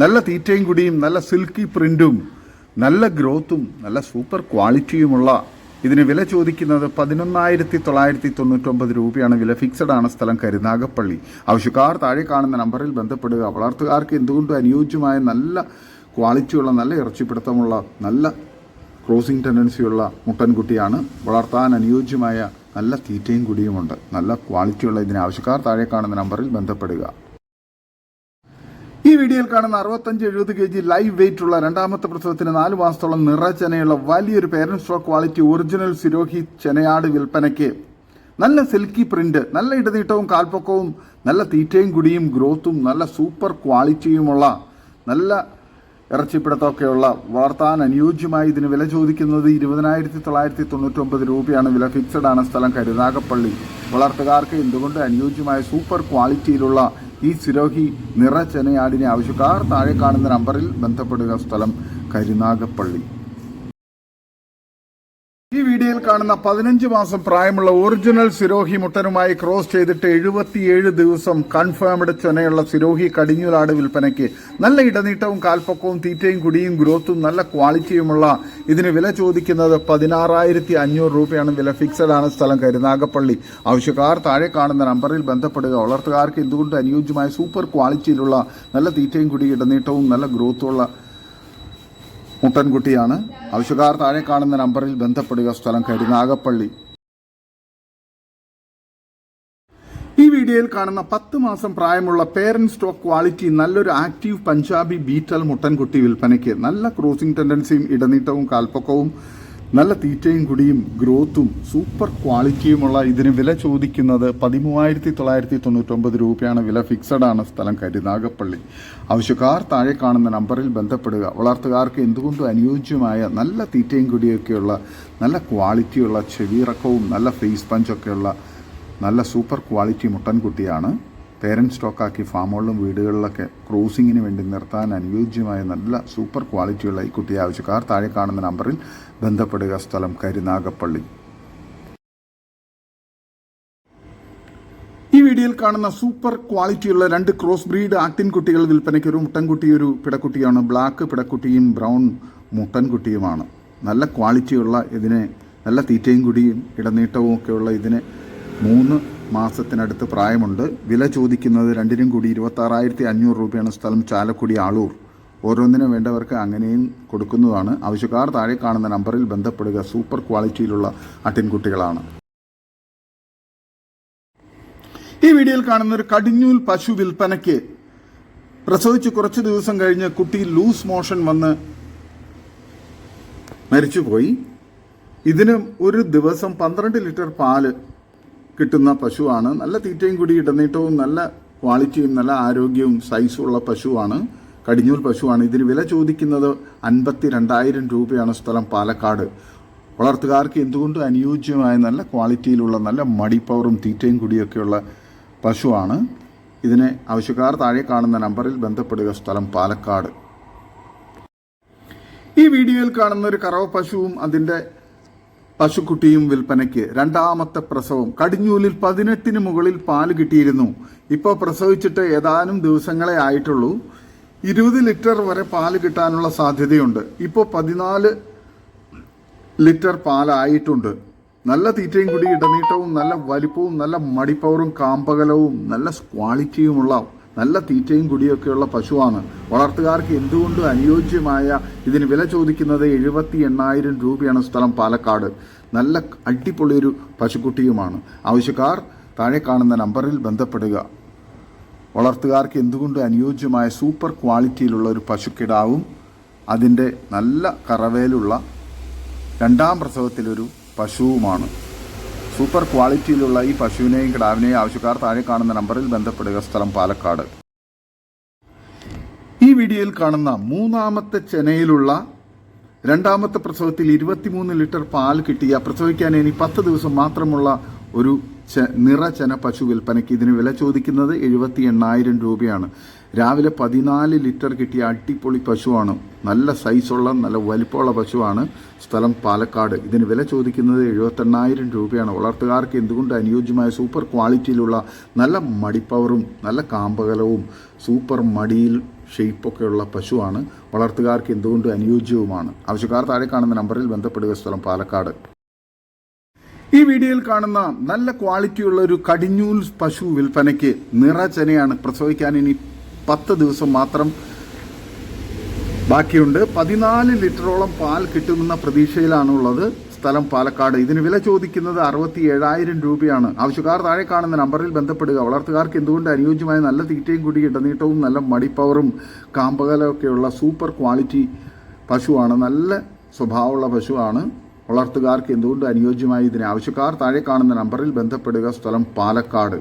നല്ല തീറ്റയും കുടിയും നല്ല സിൽക്കി പ്രിന്റും നല്ല ഗ്രോത്തും നല്ല സൂപ്പർ ക്വാളിറ്റിയുമുള്ള ഇതിന് വില ചോദിക്കുന്നത് പതിനൊന്നായിരത്തി തൊള്ളായിരത്തി തൊണ്ണൂറ്റൊമ്പത് രൂപയാണ്. വില ഫിക്സഡ് ആണ് സ്ഥലം കരുനാഗപ്പള്ളി ആവശ്യക്കാർ താഴെ കാണുന്ന നമ്പറിൽ ബന്ധപ്പെടുക. വളർത്തുകാർക്ക് എന്തുകൊണ്ടും അനുയോജ്യമായ നല്ല ക്വാളിറ്റിയുള്ള നല്ല ഇറച്ചിപ്പിടുത്തമുള്ള നല്ല ക്രോസിംഗ് ടെൻഡൻസിയുള്ള മുട്ടൻകുട്ടിയാണ് വളർത്താൻ അനുയോജ്യമായ നല്ല തീറ്റയും കുടിയുമുണ്ട്. നല്ല ക്വാളിറ്റിയുള്ള ഇതിന് ആവശ്യക്കാർ താഴെ കാണുന്ന നമ്പറിൽ ബന്ധപ്പെടുക. ഈ വീഡിയോയിൽ കാണുന്ന അറുപത്തഞ്ച് എഴുപത് കെ ജി ലൈവ് വെയിറ്റ് ഉള്ള രണ്ടാമത്തെ പ്രസവത്തിന് നാല് മാസത്തോളം നിറച്ചെനയുള്ള വലിയൊരു parent stock quality original Sirohi ചെനയാട് വിൽപ്പനയ്ക്ക്. നല്ല സിൽക്കി പ്രിന്റ് നല്ല ഇടനീട്ടവും കാൽപ്പൊക്കവും നല്ല തീറ്റയും കുടിയും ഗ്രോത്തും നല്ല സൂപ്പർ ക്വാളിറ്റിയുമുള്ള നല്ല ഇറച്ചിപ്പിടുത്തമൊക്കെയുള്ള വളർത്താൻ അനുയോജ്യമായി ഇതിന് വില ചോദിക്കുന്നത് ഇരുപതിനായിരത്തി തൊള്ളായിരത്തി തൊണ്ണൂറ്റൊമ്പത് രൂപയാണ്. വില ഫിക്സഡ് ആണ് സ്ഥലം കരുനാഗപ്പള്ളി വളർത്തുകാർക്ക് എന്തുകൊണ്ട് അനുയോജ്യമായ സൂപ്പർ ക്വാളിറ്റിയിലുള്ള ഈ സിരോഹി നിറ ചെനയാടിനെ ആവശ്യക്കാർ താഴെ കാണുന്ന നമ്പറിൽ ബന്ധപ്പെടുക സ്ഥലം കരുനാഗപ്പള്ളി ഈ വീഡിയോയിൽ കാണുന്ന പതിനഞ്ച് മാസം പ്രായമുള്ള ഒറിജിനൽ സിരോഹി മുട്ടനുമായി ക്രോസ് ചെയ്തിട്ട് എഴുപത്തിയേഴ് ദിവസം കൺഫേംഡ് ചൊനയുള്ള സിരോഹി കടിഞ്ഞൂലാട് വിൽപ്പനയ്ക്ക് നല്ല ഇടനീട്ടവും കാൽപ്പക്കവും തീറ്റയും കുടിയും ഗ്രോത്തും നല്ല ക്വാളിറ്റിയുമുള്ള ഇതിന് വില ചോദിക്കുന്നത് പതിനാറായിരത്തി അഞ്ഞൂറ് രൂപയാണ്. വില ഫിക്സഡ് ആണ് സ്ഥലം കരുനാഗപ്പള്ളി. ആവശ്യക്കാർ താഴെ കാണുന്ന നമ്പറിൽ ബന്ധപ്പെടുക. വളർത്തുകാർക്ക് എന്തുകൊണ്ട് അനുയോജ്യമായ സൂപ്പർ ക്വാളിറ്റിയിലുള്ള നല്ല തീറ്റയും കുടി ഇടനീട്ടവും നല്ല ഗ്രോത്തുമുള്ള മുട്ടൻകുട്ടിയാണ്. ആവശ്യക്കാർ താഴെ കാണുന്ന നമ്പറിൽ ബന്ധപ്പെടുക സ്ഥലം കരുനാഗപ്പള്ളി ഈ വീഡിയോയിൽ കാണുന്ന പത്ത് മാസം പ്രായമുള്ള പേരന്റ് സ്റ്റോക്ക് ക്വാളിറ്റി നല്ലൊരു ആക്റ്റീവ് പഞ്ചാബി ബീറ്റൽ മുട്ടൻകുട്ടി വിൽപ്പനയ്ക്ക് നല്ല ക്രോസിംഗ് ടെൻഡൻസിയും ഇടനീട്ടവും കാൽപ്പൊക്കവും നല്ല തീറ്റയും കുടിയും ഗ്രോത്തും സൂപ്പർ ക്വാളിറ്റിയുമുള്ള ഇതിന് വില ചോദിക്കുന്നത് പതിമൂവായിരത്തി തൊള്ളായിരത്തി തൊണ്ണൂറ്റൊമ്പത് രൂപയാണ്. വില ഫിക്സഡ് ആണ് സ്ഥലം കരുനാഗപ്പള്ളി ആവശ്യക്കാർ താഴെ കാണുന്ന നമ്പറിൽ ബന്ധപ്പെടുക. വളർത്തുകാർക്ക് എന്തുകൊണ്ടും അനുയോജ്യമായ നല്ല തീറ്റയും കുടിയൊക്കെയുള്ള നല്ല ക്വാളിറ്റിയുള്ള ചെവിയിറക്കവും നല്ല ഫേസ് പഞ്ചൊക്കെയുള്ള നല്ല സൂപ്പർ ക്വാളിറ്റി മുട്ടൻകുട്ടിയാണ് പേരന്റ് സ്റ്റോക്കാക്കി ഫാമുകളിലും വീടുകളിലൊക്കെ ക്രൂസിങ്ങിന് വേണ്ടി നിർത്താൻ അനുയോജ്യമായ നല്ല സൂപ്പർ ക്വാളിറ്റിയുള്ള ഈ കുട്ടിയെ ആവശ്യക്കാർ താഴെ കാണുന്ന നമ്പറിൽ ബന്ധപ്പെടുക. സ്ഥലം കരുനാഗപ്പള്ളി. ഈ വീഡിയോയിൽ കാണുന്ന സൂപ്പർ ക്വാളിറ്റിയുള്ള രണ്ട് ക്രോസ് ബ്രീഡ് ആട്ടിൻകുട്ടികൾ വിൽപ്പനയ്ക്ക് ഒരു മുട്ടൻകുട്ടി ഒരു പിടക്കുട്ടിയാണ്. Black പിടക്കുട്ടിയും brown മുട്ടൻകുട്ടിയുമാണ്. നല്ല ക്വാളിറ്റിയുള്ള ഇതിനെ നല്ല തീറ്റയും കുടിയും ഇടനീട്ടവും ഒക്കെയുള്ള ഇതിന് മൂന്ന് മാസത്തിനടുത്ത് പ്രായമുണ്ട്. വില ചോദിക്കുന്നത് രണ്ടിനും കൂടി ഇരുപത്താറായിരത്തി അഞ്ഞൂറ് രൂപയാണ് സ്ഥലം ചാലക്കുടി ആളൂർ. ഓരോന്നിനും വേണ്ടവർക്ക് അങ്ങനെയും കൊടുക്കുന്നതാണ്. ആവശ്യക്കാർ താഴെ കാണുന്ന നമ്പറിൽ ബന്ധപ്പെടുക. സൂപ്പർ ക്വാളിറ്റിയിലുള്ള അട്ടിൻകുട്ടികളാണ് ഈ വീഡിയോയിൽ കാണുന്ന ഒരു കടിഞ്ഞൂൽ പശു വിൽപ്പനയ്ക്ക് പ്രസവിച്ച് കുറച്ച് ദിവസം കഴിഞ്ഞ് കുട്ടി ലൂസ് മോഷൻ വന്ന് മരിച്ചുപോയി. ഇതിന് ഒരു ദിവസം പന്ത്രണ്ട് ലിറ്റർ പാൽ കിട്ടുന്ന പശുവാണ്. നല്ല തീറ്റയും കൂടി ഇടനീട്ടവും നല്ല ക്വാളിറ്റിയും നല്ല ആരോഗ്യവും സൈസും ഉള്ള പശുവാണ്. കടിഞ്ഞൂൽ പശുവാണ്. ഇതിന് വില ചോദിക്കുന്നത് അൻപത്തി രണ്ടായിരം രൂപയാണ് സ്ഥലം പാലക്കാട്. വളർത്തുകാർക്ക് എന്തുകൊണ്ടും അനുയോജ്യമായ നല്ല ക്വാളിറ്റിയിലുള്ള നല്ല മടിപ്പവറും തീറ്റയും കൂടിയൊക്കെയുള്ള പശുവാണ്. ഇതിനെ ആവശ്യക്കാർ താഴെ കാണുന്ന നമ്പറിൽ ബന്ധപ്പെടുക. സ്ഥലം പാലക്കാട്. ഈ വീഡിയോയിൽ കാണുന്ന ഒരു കറവ പശുവും അതിന്റെ പശുക്കുട്ടിയും വിൽപ്പനയ്ക്ക് രണ്ടാമത്തെ പ്രസവം കടിഞ്ഞൂലിൽ പതിനെട്ടിന് മുകളിൽ പാൽ കിട്ടിയിരുന്നു. ഇപ്പോൾ പ്രസവിച്ചിട്ട് ഏതാനും ദിവസങ്ങളെ ആയിട്ടുള്ളൂ. ഇരുപത് ലിറ്റർ വരെ പാൽ കിട്ടാനുള്ള സാധ്യതയുണ്ട്. ഇപ്പോൾ പതിനാല് ലിറ്റർ പാലായിട്ടുണ്ട്. നല്ല തീറ്റയും കൂടി ഇടനീട്ടവും നല്ല വലിപ്പവും നല്ല മടിപ്പവറും കാമ്പകലവും നല്ല ക്വാളിറ്റിയുമുള്ള നല്ല തീറ്റയും കുടിയൊക്കെയുള്ള പശുവാണ്. വളർത്തുകാർക്ക് എന്തുകൊണ്ടും അനുയോജ്യമായ ഇതിന് വില ചോദിക്കുന്നത് എഴുപത്തി എണ്ണായിരം രൂപയാണ് സ്ഥലം പാലക്കാട്. നല്ല അടിപൊളിയൊരു പശുക്കുട്ടിയുമാണ്. ആവശ്യക്കാർ താഴെ കാണുന്ന നമ്പറിൽ ബന്ധപ്പെടുക. വളർത്തുകാർക്ക് എന്തുകൊണ്ടും അനുയോജ്യമായ സൂപ്പർ ക്വാളിറ്റിയിലുള്ള ഒരു പശുക്കിടാവും? അതിന്റെ നല്ല കറവേലുള്ള രണ്ടാം പ്രസവത്തിലൊരു പശുവുമാണ്. സൂപ്പർ ക്വാളിറ്റിയിലുള്ള ഈ പശുവിനെയും കിടാവിനെയും ആവശ്യക്കാർ താഴെ കാണുന്ന നമ്പറിൽ ബന്ധപ്പെടുക. സ്ഥലം പാലക്കാട്. ഈ വീഡിയോയിൽ കാണുന്ന മൂന്നാമത്തെ ചെനയിലുള്ള രണ്ടാമത്തെ പ്രസവത്തിൽ ഇരുപത്തിമൂന്ന് ലിറ്റർ പാൽ കിട്ടിയ പ്രസവിക്കാൻ ഇനി പത്ത് ദിവസം മാത്രമുള്ള ഒരു ച നിറചന പശു വിൽപ്പനയ്ക്ക് ഇതിന് വില ചോദിക്കുന്നത് എഴുപത്തി എണ്ണായിരം രൂപയാണ്. രാവിലെ പതിനാല് ലിറ്റർ കിട്ടിയ അടിപൊളി പശുവാണ്. നല്ല സൈസുള്ള നല്ല വലിപ്പമുള്ള പശുവാണ് സ്ഥലം പാലക്കാട്. ഇതിന് വില ചോദിക്കുന്നത് എഴുപത്തെണ്ണായിരം രൂപയാണ്. വളർത്തുകാർക്ക് എന്തുകൊണ്ട് അനുയോജ്യമായ സൂപ്പർ ക്വാളിറ്റിയിലുള്ള നല്ല മടിപ്പവറും നല്ല കാമ്പകലവും സൂപ്പർ മടിയിൽ ഷെയ്പ്പൊക്കെയുള്ള പശുവാണ് വളർത്തുകാർക്ക് എന്തുകൊണ്ട് അനുയോജ്യവുമാണ്. ആവശ്യക്കാർ താഴെ കാണുന്ന നമ്പറിൽ ബന്ധപ്പെടുക. സ്ഥലം പാലക്കാട്. ഈ വീഡിയോയിൽ കാണുന്ന നല്ല ക്വാളിറ്റിയുള്ള ഒരു കടിഞ്ഞൂൽ പശു വിൽപ്പനയ്ക്ക് നിറചനയാണ് പ്രസവിക്കാൻ ഇനി പത്ത് ദിവസം മാത്രം ബാക്കിയുണ്ട്. പതിനാല് ലിറ്ററോളം പാൽ കിട്ടുമെന്ന പ്രതീക്ഷയിലാണുള്ളത് സ്ഥലം പാലക്കാട്. ഇതിന് വില ചോദിക്കുന്നത് അറുപത്തി ഏഴായിരം രൂപയാണ്. ആവശ്യക്കാർ താഴെ കാണുന്ന നമ്പറിൽ ബന്ധപ്പെടുക. വളർത്തുകാർക്ക് എന്തുകൊണ്ട് അനുയോജ്യമായ നല്ല തീറ്റയും കൂടി ഇടനീട്ടവും നല്ല മടിപ്പവറും കാമ്പകലൊക്കെയുള്ള സൂപ്പർ ക്വാളിറ്റി പശുവാണ്. നല്ല സ്വഭാവമുള്ള പശുവാണ്. വളർത്തുകാർക്ക് എന്തുകൊണ്ട് അനുയോജ്യമായി ഇതിന് ആവശ്യക്കാർ താഴെ കാണുന്ന നമ്പറിൽ ബന്ധപ്പെടുക സ്ഥലം പാലക്കാട്.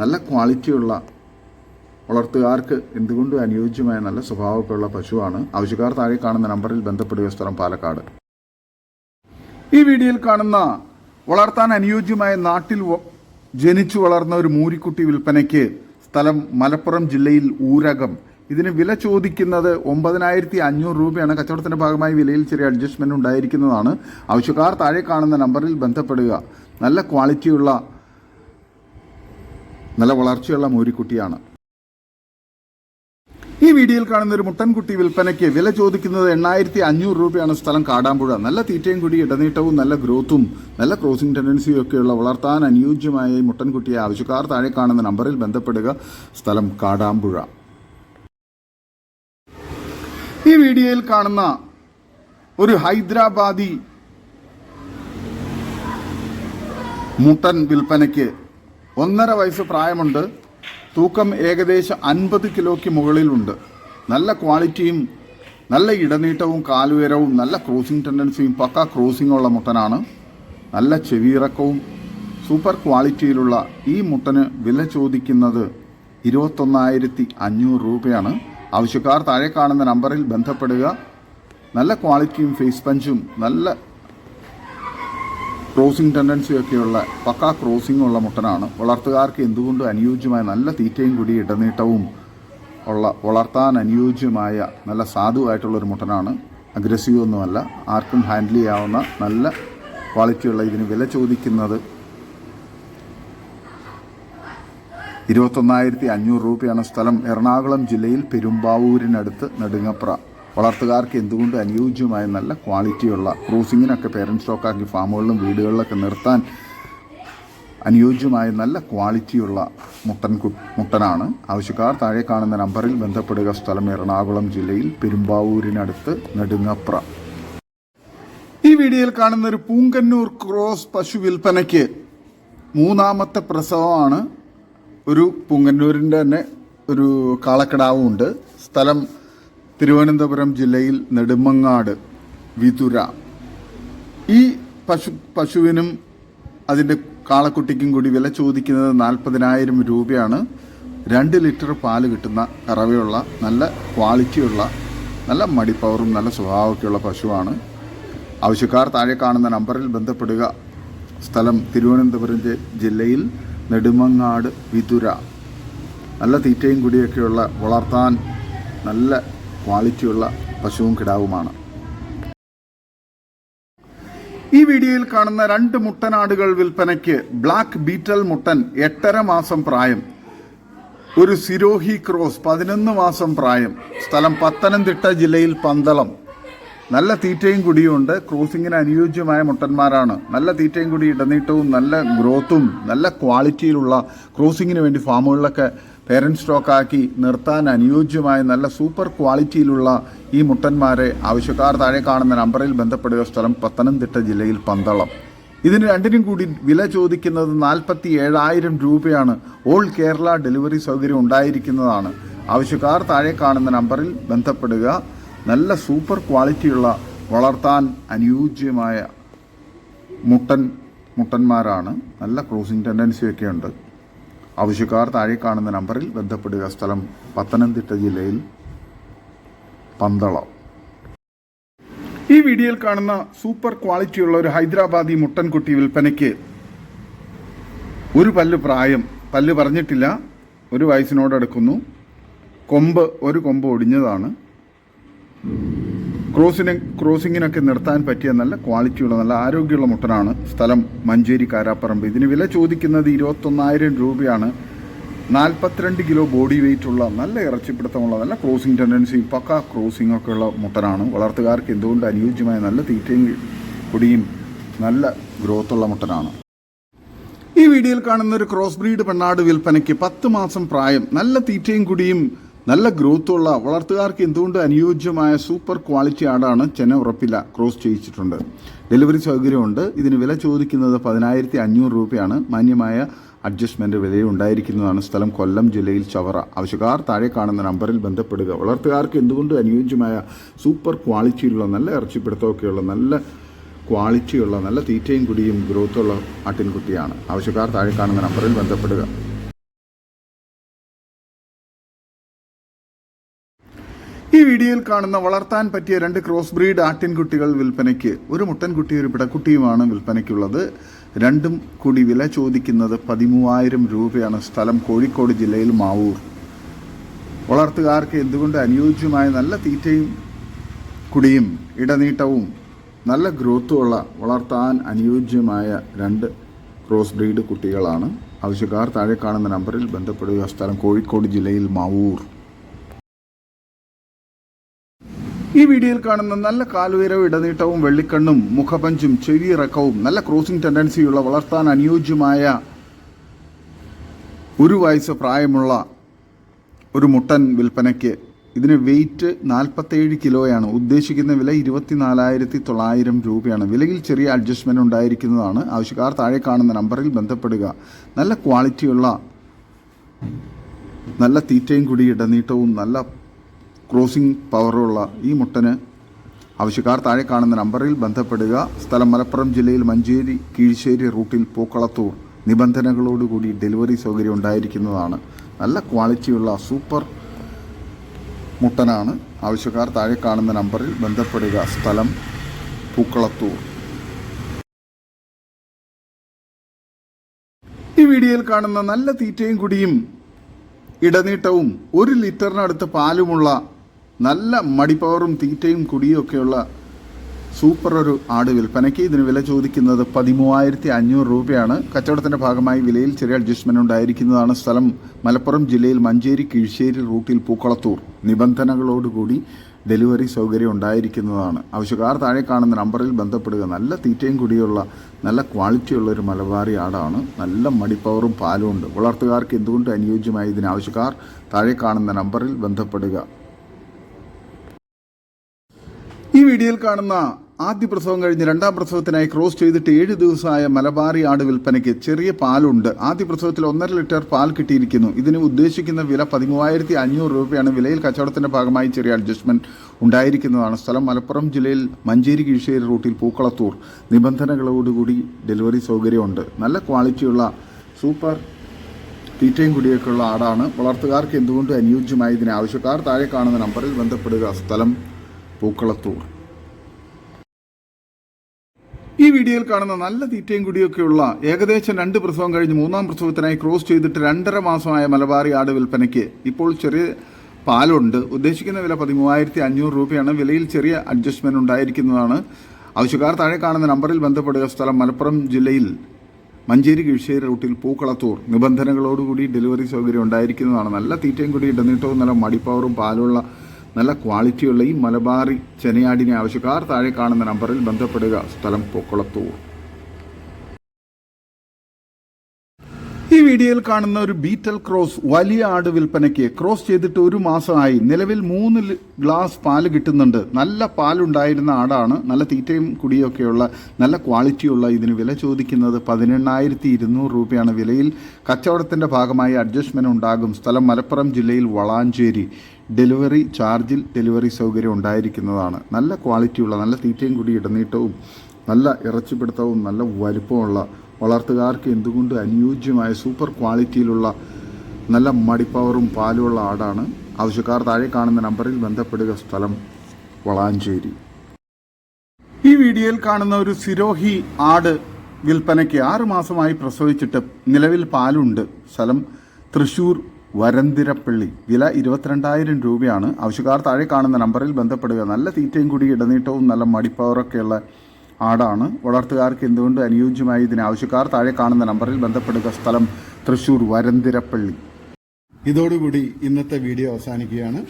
നല്ല ക്വാളിറ്റിയുള്ള വളർത്തുകാർക്ക് എന്തുകൊണ്ട് അനുയോജ്യമായ നല്ല സ്വഭാവമൊക്കെയുള്ള പശുവാണ് ആവശ്യക്കാർ താഴെ കാണുന്ന നമ്പറിൽ ബന്ധപ്പെടുക സ്ഥലം പാലക്കാട്. ഈ വീഡിയോയിൽ കാണുന്ന വളർത്താൻ അനുയോജ്യമായ നാട്ടിൽ ജനിച്ചു വളർന്ന ഒരു മൂരിക്കുട്ടി വിൽപ്പനയ്ക്ക് സ്ഥലം മലപ്പുറം ജില്ലയിൽ ഊരകം. ഇതിന് വില ചോദിക്കുന്നത് ഒമ്പതിനായിരത്തി അഞ്ഞൂറ് രൂപയാണ്. കച്ചവടത്തിന്റെ ഭാഗമായി വിലയിൽ ചെറിയ അഡ്ജസ്റ്റ്മെന്റ് ഉണ്ടായിരിക്കുന്നതാണ്. ആവശ്യക്കാർ താഴെ കാണുന്ന നമ്പറിൽ ബന്ധപ്പെടുക. നല്ല ക്വാളിറ്റിയുള്ള നല്ല വളർച്ചയുള്ള മൂരിക്കുട്ടിയാണ് ഈ വീഡിയോയിൽ കാണുന്ന ഒരു മുട്ടൻകുട്ടി വിൽപ്പനയ്ക്ക് വില ചോദിക്കുന്നത് എണ്ണായിരത്തി അഞ്ഞൂറ് രൂപയാണ്. സ്ഥലം കാടാമ്പുഴ. നല്ല തീറ്റയും കൂടി ഇടനീട്ടവും നല്ല ഗ്രോത്തും നല്ല ക്രോസിംഗ് ടെൻഡൻസിയും ഒക്കെയുള്ള വളർത്താൻ അനുയോജ്യമായ മുട്ടൻകുട്ടിയെ ആവശ്യക്കാർ താഴെ കാണുന്ന നമ്പറിൽ ബന്ധപ്പെടുക. സ്ഥലം കാടാമ്പുഴ. ഈ വീഡിയോയിൽ കാണുന്ന ഒരു ഹൈദരാബാദി മുട്ടൻ വിൽപ്പനയ്ക്ക് ഒന്നര വയസ്സ് പ്രായമുണ്ട്. തൂക്കം ഏകദേശം അൻപത് കിലോയ്ക്ക് മുകളിലുണ്ട്. നല്ല ക്വാളിറ്റിയും നല്ല ഇടനീട്ടവും കാലുയരവും നല്ല ക്രോസിംഗ് ടെൻഡൻസിയും പക്ക ക്രോസിംഗ് ഉള്ള മുട്ടനാണ്. നല്ല ചെവിയിറക്കവും സൂപ്പർ ക്വാളിറ്റിയിലുള്ള ഈ മുട്ടന് വില ചോദിക്കുന്നത് ഇരുപത്തൊന്നായിരത്തി അഞ്ഞൂറ് രൂപയാണ്. ആവശ്യക്കാർ താഴെ കാണുന്ന നമ്പറിൽ ബന്ധപ്പെടുക. നല്ല ക്വാളിറ്റിയും ഫേസ് പഞ്ചും നല്ല ക്രോസിംഗ് ടെൻഡൻസിയൊക്കെയുള്ള പക്ക ക്രോസിംഗ് ഉള്ള മുട്ടനാണ്. വളർത്തുകാർക്ക് എന്തുകൊണ്ടും അനുയോജ്യമായ നല്ല തീറ്റയും കൂടി ഇടനീട്ടവും ഉള്ള വളർത്താൻ അനുയോജ്യമായ നല്ല സാധുവായിട്ടുള്ളൊരു മുട്ടനാണ്. അഗ്രസീവ് ഒന്നുമല്ല. ആർക്കും ഹാൻഡിൽ ചെയ്യാവുന്ന നല്ല ക്വാളിറ്റിയുള്ള ഇതിന് വില ചോദിക്കുന്നത് ഇരുപത്തൊന്നായിരത്തി അഞ്ഞൂറ് രൂപയാണ് സ്ഥലം. എറണാകുളം ജില്ലയിൽ പെരുമ്പാവൂരിനടുത്ത് നെടുങ്ങപ്ര. വളർത്തുകാർക്ക് എന്തുകൊണ്ട് അനുയോജ്യമായ നല്ല ക്വാളിറ്റിയുള്ള ക്രൂസിങ്ങിനൊക്കെ പേരന്റ് സ്റ്റോക്കാക്കി ഫാമുകളിലും വീടുകളിലൊക്കെ നിർത്താൻ അനുയോജ്യമായ നല്ല ക്വാളിറ്റിയുള്ള മുട്ടൻ മുട്ടനാണ്. ആവശ്യക്കാർ താഴെ കാണുന്ന നമ്പറിൽ ബന്ധപ്പെടുക. സ്ഥലം എറണാകുളം ജില്ലയിൽ പെരുമ്പാവൂരിനടുത്ത് നെടുങ്ങപ്ര. ഈ വീഡിയോയിൽ കാണുന്ന ഒരു പൂങ്കന്നൂർ ക്രോസ് പശു വിൽപ്പനയ്ക്ക് മൂന്നാമത്തെ പ്രസവമാണ് ഒരു പുങ്ങന്നൂരിന്റെ തന്നെ ഒരു കാളക്കിടാവും ഉണ്ട് സ്ഥലം തിരുവനന്തപുരം ജില്ലയിൽ നെടുമങ്ങാട് വിതുര. ഈ പശു പശുവിനും അതിന്റെ കാളക്കുട്ടിക്കും കൂടി വില ചോദിക്കുന്നത് നാൽപ്പതിനായിരം രൂപയാണ്. രണ്ട് ലിറ്റർ പാൽ കിട്ടുന്ന കറവയുള്ള നല്ല ക്വാളിറ്റിയുള്ള നല്ല മടിപ്പവറും നല്ല സ്വഭാവമൊക്കെയുള്ള പശുവാണ്. ആവശ്യക്കാർ താഴെ കാണുന്ന നമ്പറിൽ ബന്ധപ്പെടുക. സ്ഥലം തിരുവനന്തപുരം ജില്ലയിൽ നെടുമങ്ങാട് വിതുര. നല്ല തീറ്റയും കൂടിയൊക്കെയുള്ള വളർത്താൻ നല്ല ക്വാളിറ്റിയുള്ള പശുവും കിടാവുമാണ്. ഈ വീഡിയോയിൽ കാണുന്ന രണ്ട് മുട്ടനാടുകൾ വിൽപ്പനയ്ക്ക് ബ്ലാക്ക് ബീറ്റൽ മുട്ടൻ എട്ടര മാസം പ്രായം ഒരു സിരോഹി ക്രോസ് പതിനൊന്ന് മാസം പ്രായം സ്ഥലം പത്തനംതിട്ട ജില്ലയിൽ പന്തളം. നല്ല തീറ്റയും കുടിയുമുണ്ട് ക്രോസിങ്ങിന് അനുയോജ്യമായ മുട്ടന്മാരാണ്. നല്ല തീറ്റയും കുടി ഇടനീട്ടവും നല്ല ഗ്രോത്തും നല്ല ക്വാളിറ്റിയിലുള്ള ക്രോസിങ്ങിന് വേണ്ടി ഫാമുകളിലൊക്കെ പേരന്റ് സ്റ്റോക്കാക്കി നിർത്താൻ അനുയോജ്യമായ നല്ല സൂപ്പർ ക്വാളിറ്റിയിലുള്ള ഈ മുട്ടന്മാരെ ആവശ്യക്കാർ താഴെ കാണുന്ന നമ്പറിൽ ബന്ധപ്പെടുക. സ്ഥലം പത്തനംതിട്ട ജില്ലയിൽ പന്തളം. ഇതിന് രണ്ടിനും കൂടി വില ചോദിക്കുന്നത് നാൽപ്പത്തി ഏഴായിരം രൂപയാണ്. ഓൾ കേരള ഡെലിവറി സൗകര്യം ഉണ്ടായിരിക്കുന്നതാണ്. ആവശ്യക്കാർ താഴെ കാണുന്ന നമ്പറിൽ ബന്ധപ്പെടുക. നല്ല സൂപ്പർ ക്വാളിറ്റിയുള്ള വളർത്താൻ അനുയോജ്യമായ മുട്ടൻ മുട്ടന്മാരാണ്. നല്ല ക്രോസിംഗ് ടെൻഡൻസിയൊക്കെ ഉണ്ട്. ആവശ്യക്കാർ താഴെ കാണുന്ന നമ്പറിൽ ബന്ധപ്പെടുക. സ്ഥലം പത്തനംതിട്ട ജില്ലയിൽ പന്തളം. ഈ വീഡിയോയിൽ കാണുന്ന സൂപ്പർ ക്വാളിറ്റിയുള്ള ഒരു ഹൈദരാബാദി മുട്ടൻകുട്ടി വിൽപ്പനയ്ക്ക് ഒരു പല്ല് പ്രായം പല്ല് പറഞ്ഞിട്ടില്ല. ഒരു വയസ്സിനോടടുക്കുന്നു കൊമ്പ് ഒരു കൊമ്പ് ഒടിഞ്ഞതാണ്. ക്രോസിന് ക്രോസിങ്ങിനൊക്കെ നിർത്താൻ പറ്റിയ നല്ല ക്വാളിറ്റിയുള്ള നല്ല ആരോഗ്യമുള്ള മുട്ടനാണ് സ്ഥലം മഞ്ചേരി കാരാപ്പറമ്പ്. ഇതിന് വില ചോദിക്കുന്നത് ഇരുപത്തൊന്നായിരം രൂപയാണ്. നാൽപ്പത്തിരണ്ട് കിലോ ബോഡി വെയിറ്റ് ഉള്ള നല്ല ഇറച്ചിപ്പിടുത്തമുള്ള നല്ല ക്രോസിങ് ടെൻഡൻസി പക്ക ക്രോസിംഗ് ഒക്കെ ഉള്ള മുട്ടനാണ്. വളർത്തുകാർക്ക് എന്തുകൊണ്ട് അനുയോജ്യമായ നല്ല തീറ്റയും കുടിയും നല്ല ഗ്രോത്തുള്ള മുട്ടനാണ്. ഈ വീഡിയോയിൽ കാണുന്ന ഒരു ക്രോസ് ബ്രീഡ് പെണ്ണാട് വിൽപ്പനയ്ക്ക് പത്ത് മാസം പ്രായം. നല്ല തീറ്റയും കുടിയും നല്ല ഗ്രോത്തുള്ള വളർത്തുകാർക്ക് എന്തുകൊണ്ട് അനുയോജ്യമായ സൂപ്പർ ക്വാളിറ്റി ആടാണ് ചെന ഉറപ്പില്ല? ക്രോസ് ചെയ്യിച്ചിട്ടുണ്ട് ഡെലിവറി സൗകര്യമുണ്ട്. ഇതിന് വില ചോദിക്കുന്നത് പതിനായിരത്തി അഞ്ഞൂറ് രൂപയാണ്. മാന്യമായ അഡ്ജസ്റ്റ്മെന്റ് വിലയും ഉണ്ടായിരിക്കുന്നതാണ്. സ്ഥലം കൊല്ലം ജില്ലയിൽ ചവറ. ആവശ്യക്കാർ താഴെ കാണുന്ന നമ്പറിൽ ബന്ധപ്പെടുക. വളർത്തുകാർക്ക് എന്തുകൊണ്ട് അനുയോജ്യമായ സൂപ്പർ ക്വാളിറ്റിയുള്ള നല്ല ഇറച്ചിപ്പിടുത്തമൊക്കെയുള്ള നല്ല ക്വാളിറ്റിയുള്ള നല്ല തീറ്റയും കുടിയും ഗ്രോത്തുള്ള ആട്ടിൻകുട്ടിയാണ്. ആവശ്യക്കാർ താഴെ കാണുന്ന നമ്പറിൽ ബന്ധപ്പെടുക. ഈ വീഡിയോയിൽ കാണുന്ന വളർത്താൻ പറ്റിയ രണ്ട് ക്രോസ് ബ്രീഡ് ആട്ടിൻകുട്ടികൾ വിൽപ്പനയ്ക്ക് ഒരു മുട്ടൻകുട്ടി ഒരു പിടക്കുട്ടിയുമാണ് വിൽപ്പനയ്ക്കുള്ളത്. രണ്ടും കൂടി വില ചോദിക്കുന്നത് പതിമൂവായിരം രൂപയാണ്. സ്ഥലം കോഴിക്കോട് ജില്ലയിൽ മാവൂർ. വളർത്തുകാർക്ക് എന്തുകൊണ്ട് അനുയോജ്യമായ നല്ല തീറ്റയും കുടിയും ഇടനീട്ടവും നല്ല ഗ്രോത്തുമുള്ള വളർത്താൻ അനുയോജ്യമായ രണ്ട് ക്രോസ് ബ്രീഡ് കുട്ടികളാണ്. ആവശ്യക്കാർ താഴെ കാണുന്ന നമ്പറിൽ ബന്ധപ്പെടുക. സ്ഥലം കോഴിക്കോട് ജില്ലയിൽ മാവൂർ. ഈ വീഡിയോയിൽ കാണുന്ന നല്ല കാലുയരവും ഇടനീട്ടവും വെള്ളിക്കണ്ണും മുഖപഞ്ചും ചെവിയിറക്കവും നല്ല ക്രോസിംഗ് ടെൻഡൻസിയുള്ള വളർത്താൻ അനുയോജ്യമായ ഒരു വയസ്സ് പ്രായമുള്ള ഒരു മുട്ടൻ വിൽപ്പനയ്ക്ക് ഇതിന് വെയിറ്റ് നാൽപ്പത്തേഴ് കിലോയാണ്. ഉദ്ദേശിക്കുന്ന വില ഇരുപത്തിനാലായിരത്തി തൊള്ളായിരം രൂപയാണ്. വിലയിൽ ചെറിയ അഡ്ജസ്റ്റ്മെന്റ് ഉണ്ടായിരിക്കുന്നതാണ്. ആവശ്യക്കാർ താഴെ കാണുന്ന നമ്പറിൽ ബന്ധപ്പെടുക. നല്ല ക്വാളിറ്റിയുള്ള നല്ല തീറ്റയും കൂടി ഇടനീട്ടവും നല്ല ക്രോസിംഗ് പവറുള്ള ഈ മുട്ടന് ആവശ്യക്കാർ താഴെ കാണുന്ന നമ്പറിൽ ബന്ധപ്പെടുക. സ്ഥലം മലപ്പുറം ജില്ലയിൽ മഞ്ചേരി കീഴ്ശ്ശേരി റൂട്ടിൽ പൂക്കളത്തൂർ. നിബന്ധനകളോടുകൂടി ഡെലിവറി സൗകര്യം ഉണ്ടായിരിക്കുന്നതാണ്. നല്ല ക്വാളിറ്റിയുള്ള സൂപ്പർ മുട്ടനാണ് ആവശ്യക്കാർ താഴെ കാണുന്ന നമ്പറിൽ ബന്ധപ്പെടുക. സ്ഥലം പൂക്കളത്തൂർ. ഈ വീഡിയോയിൽ കാണുന്ന നല്ല തീറ്റയും കുടിയും ഇടനീട്ടവും ഒരു ലിറ്ററിനടുത്ത് പാലുമുള്ള നല്ല മടിപ്പവറും തീറ്റയും കുടിയും ഒക്കെയുള്ള സൂപ്പർ ഒരു ആട് വിൽപ്പനയ്ക്ക് ഇതിന് വില ചോദിക്കുന്നത് പതിമൂവായിരത്തി അഞ്ഞൂറ് രൂപയാണ്. കച്ചവടത്തിന്റെ ഭാഗമായി വിലയിൽ ചെറിയ അഡ്ജസ്റ്റ്മെന്റ് ഉണ്ടായിരിക്കുന്നതാണ് സ്ഥലം. മലപ്പുറം ജില്ലയിൽ മഞ്ചേരി കിഴിശ്ശേരി റൂട്ടിൽ പൂക്കളത്തൂർ നിബന്ധനകളോടുകൂടി ഡെലിവറി സൗകര്യം ഉണ്ടായിരിക്കുന്നതാണ്. ആവശ്യക്കാർ താഴെ കാണുന്ന നമ്പറിൽ ബന്ധപ്പെടുക. നല്ല തീറ്റയും കൂടിയുള്ള നല്ല ക്വാളിറ്റിയുള്ള ഒരു മലബാറി ആടാണ്. നല്ല മടിപ്പവറും പാലും ഉണ്ട് വളർത്തുകാർക്ക് എന്തുകൊണ്ട് അനുയോജ്യമായ ഇതിന്? ആവശ്യക്കാർ താഴെ കാണുന്ന നമ്പറിൽ ബന്ധപ്പെടുക ഈ വീഡിയോയിൽ കാണുന്ന ആദ്യ പ്രസവം കഴിഞ്ഞ് രണ്ടാം പ്രസവത്തിനായി ക്രോസ് ചെയ്തിട്ട് ഏഴ് ദിവസമായ മലബാറി ആട് വിൽപ്പനയ്ക്ക് ചെറിയ പാലുണ്ട്. ആദ്യ പ്രസവത്തിൽ ഒന്നര ലിറ്റർ പാൽ കിട്ടിയിരിക്കുന്നു. ഇതിന് ഉദ്ദേശിക്കുന്ന വില പതിമൂവായിരത്തി അഞ്ഞൂറ് രൂപയാണ്. വിലയിൽ കച്ചവടത്തിന്റെ ഭാഗമായി ചെറിയ അഡ്ജസ്റ്റ്മെന്റ് ഉണ്ടായിരിക്കുന്നതാണ് സ്ഥലം. മലപ്പുറം ജില്ലയിൽ മഞ്ചേരി കീഴ്ശ്ശേരി റൂട്ടിൽ പൂക്കളത്തൂർ. നിബന്ധനകളോടുകൂടി ഡെലിവറി സൗകര്യമുണ്ട്. നല്ല ക്വാളിറ്റിയുള്ള സൂപ്പർ തീറ്റയും കുടിയൊക്കെയുള്ള ആടാണ്. വളർത്തുകാർക്ക് എന്തുകൊണ്ട് അനുയോജ്യമായി ഇതിന് ആവശ്യക്കാർ താഴെ കാണുന്ന നമ്പറിൽ ബന്ധപ്പെടുക. സ്ഥലം പൂക്കളത്തൂർ. ഈ വീഡിയോയിൽ കാണുന്ന നല്ല തീറ്റയും കുടിയൊക്കെയുള്ള ഏകദേശം രണ്ട് പ്രസവം കഴിഞ്ഞ് മൂന്നാം പ്രസവത്തിനായി ക്രോസ് ചെയ്തിട്ട് രണ്ടര മാസമായ മലബാറി ആട് വിൽപ്പനയ്ക്ക് ഇപ്പോൾ ചെറിയ പാലുണ്ട്. ഉദ്ദേശിക്കുന്ന വില പതിമൂവായിരത്തി അഞ്ഞൂറ് രൂപയാണ്. വിലയിൽ ചെറിയ അഡ്ജസ്റ്റ്മെന്റ് ഉണ്ടായിരിക്കുന്നതാണ്. ആവശ്യക്കാർ താഴെ കാണുന്ന നമ്പറിൽ ബന്ധപ്പെടുക. സ്ഥലം മലപ്പുറം ജില്ലയിൽ മഞ്ചേരി കിഴിശ്ശേരി റൂട്ടിൽ പൂക്കളത്തൂർ. നിബന്ധനകളോടുകൂടി ഡെലിവറി സൗകര്യം ഉണ്ടായിരിക്കുന്നതാണ്. നല്ല തീറ്റയും കൂടി ഇടനീട്ടവും നല്ല മടിപ്പവറും പാലുള്ള നല്ല ക്വാളിറ്റിയുള്ള ഈ മലബാറി ചെനയാടിനെ ആവശ്യക്കാർ താഴെ കാണുന്ന നമ്പറിൽ ബന്ധപ്പെടുക. സ്ഥലം പൂക്കളത്തൂർ. ഈ വീഡിയോയിൽ കാണുന്ന ഒരു ബീറ്റൽ ക്രോസ് വലിയ ആട് വിൽപ്പനയ്ക്ക് ക്രോസ് ചെയ്തിട്ട് ഒരു മാസമായി നിലവിൽ മൂന്ന് ഗ്ലാസ് പാൽ കിട്ടുന്നുണ്ട്. നല്ല പാലുണ്ടായിരുന്ന ആടാണ്. നല്ല തീറ്റയും കുടിയൊക്കെയുള്ള നല്ല ക്വാളിറ്റിയുള്ള ഇതിന് വില ചോദിക്കുന്നത് പതിനെണ്ണായിരത്തി ഇരുന്നൂറ് രൂപയാണ്. വിലയിൽ കച്ചവടത്തിന്റെ ഭാഗമായി അഡ്ജസ്റ്റ്മെന്റ് ഉണ്ടാകും. സ്ഥലം മലപ്പുറം ജില്ലയിൽ വളാഞ്ചേരി. ഡെലിവറി ചാർജിൽ ഡെലിവറി സൗകര്യം ഉണ്ടായിരിക്കുന്നതാണ്. നല്ല ക്വാളിറ്റിയുള്ള നല്ല തീറ്റയും കുടി ഇടനീട്ടവും നല്ല ഇറച്ചിപ്പിടുത്തവും നല്ല വലിപ്പമുള്ള വളർത്തുകാർക്ക് എന്തുകൊണ്ട് അനുയോജ്യമായ സൂപ്പർ ക്വാളിറ്റിയിലുള്ള നല്ല മടിപ്പവറും പാലുമുള്ള ആടാണ്? ആവശ്യക്കാർ താഴെ കാണുന്ന നമ്പറിൽ ബന്ധപ്പെടുക. സ്ഥലം വളാഞ്ചേരി. ഈ വീഡിയോയിൽ കാണുന്ന ഒരു സിരോഹി ആട് വിൽപ്പനയ്ക്ക് ആറുമാസമായി പ്രസവിച്ചിട്ട് നിലവിൽ പാലുണ്ട്. സ്ഥലം തൃശൂർ വരന്തിരപ്പള്ളി. വില ഇരുപത്തിരണ്ടായിരം രൂപയാണ്. ആവശ്യക്കാർ താഴെ കാണുന്ന നമ്പറിൽ ബന്ധപ്പെടുക. നല്ല തീറ്റയും കൂടി ഇടനീട്ടവും നല്ല മടിപ്പവറൊക്കെയുള്ള ആടാണ്. വളർത്തുകാർക്ക് എന്തുകൊണ്ട് അനുയോജ്യമായി ഇതിനാവശ്യക്കാർ താഴെ കാണുന്ന നമ്പറിൽ ബന്ധപ്പെടുക? സ്ഥലം തൃശൂർ വരന്തിരപ്പള്ളി. ഇതോടുകൂടി ഇന്നത്തെ വീഡിയോ അവസാനിക്കുകയാണ്.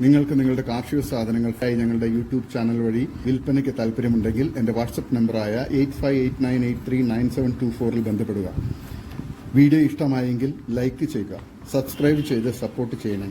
നിങ്ങൾക്ക് നിങ്ങളുടെ കാർഷിക സാധനങ്ങൾക്കായി ഞങ്ങളുടെ യൂട്യൂബ് ചാനൽ വഴി വിൽപ്പനയ്ക്ക് താല്പര്യമുണ്ടെങ്കിൽ എന്റെ വാട്സപ്പ് നമ്പറായ eight five eight nine eight three nine seven two ഫോറിൽ ബന്ധപ്പെടുക. വീഡിയോ ഇഷ്ടമായെങ്കിൽ ലൈക്ക് ചെയ്യുക സബ്സ്ക്രൈബ് ചെയ്ത് സപ്പോർട്ട് ചെയ്യണേ.